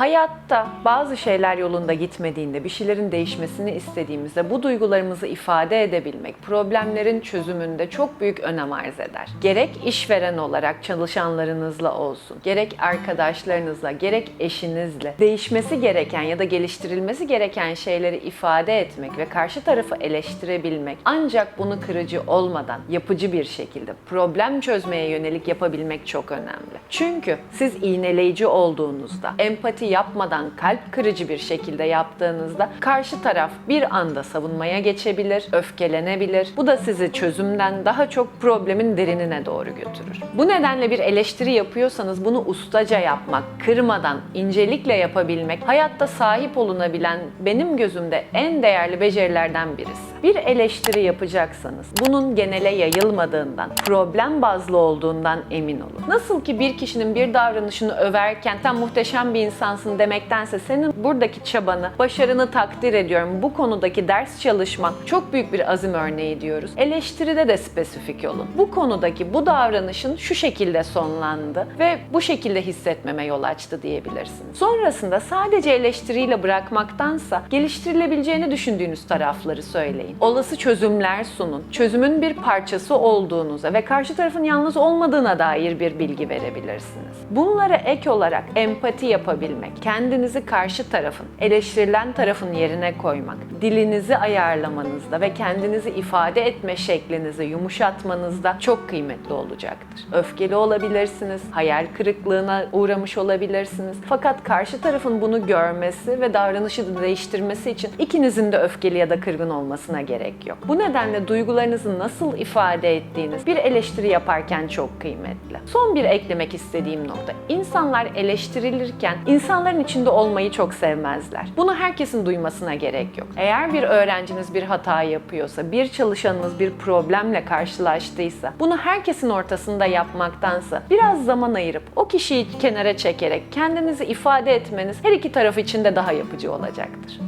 Hayatta bazı şeyler yolunda gitmediğinde, bir şeylerin değişmesini istediğimizde bu duygularımızı ifade edebilmek problemlerin çözümünde çok büyük önem arz eder. Gerek işveren olarak çalışanlarınızla olsun, gerek arkadaşlarınızla, gerek eşinizle değişmesi gereken ya da geliştirilmesi gereken şeyleri ifade etmek ve karşı tarafı eleştirebilmek ancak bunu kırıcı olmadan yapıcı bir şekilde problem çözmeye yönelik yapabilmek çok önemli. Çünkü siz iğneleyici olduğunuzda, empati yapmadan kalp kırıcı bir şekilde yaptığınızda karşı taraf bir anda savunmaya geçebilir, öfkelenebilir. Bu da sizi çözümden daha çok problemin derinine doğru götürür. Bu nedenle bir eleştiri yapıyorsanız bunu ustaca yapmak, kırmadan, incelikle yapabilmek hayatta sahip olunabilen benim gözümde en değerli becerilerden birisi. Bir eleştiri yapacaksanız bunun genele yayılmadığından, problem bazlı olduğundan emin olun. Nasıl ki bir kişinin bir davranışını överken sen muhteşem bir insansın demektense senin buradaki çabanı, başarını takdir ediyorum. Bu konudaki ders çalışmak çok büyük bir azim örneği diyoruz. Eleştiride de spesifik olun. Bu konudaki bu davranışın şu şekilde sonlandı ve bu şekilde hissetmeme yol açtı diyebilirsiniz. Sonrasında sadece eleştiriyle bırakmaktansa geliştirilebileceğini düşündüğünüz tarafları söyleyin. Olası çözümler sunun. Çözümün bir parçası olduğunuza ve karşı tarafın yalnız olmadığına dair bir bilgi verebilirsiniz. Bunlara ek olarak empati yapabilmek, kendinizi karşı tarafın, eleştirilen tarafın yerine koymak, dilinizi ayarlamanızda ve kendinizi ifade etme şeklinizi yumuşatmanızda çok kıymetli olacaktır. Öfkeli olabilirsiniz, hayal kırıklığına uğramış olabilirsiniz. Fakat karşı tarafın bunu görmesi ve davranışı değiştirmesi için ikinizin de öfkeli ya da kırgın olmasına gerek yok. Bu nedenle duygularınızı nasıl ifade ettiğiniz bir eleştiri yaparken çok kıymetli. Son bir eklemek istediğim nokta. İnsanlar eleştirilirken insanların içinde olmayı çok sevmezler. Bunu herkesin duymasına gerek yok. Eğer bir öğrenciniz bir hata yapıyorsa, bir çalışanınız bir problemle karşılaştıysa, bunu herkesin ortasında yapmaktansa biraz zaman ayırıp o kişiyi kenara çekerek kendinizi ifade etmeniz her iki taraf için de daha yapıcı olacaktır.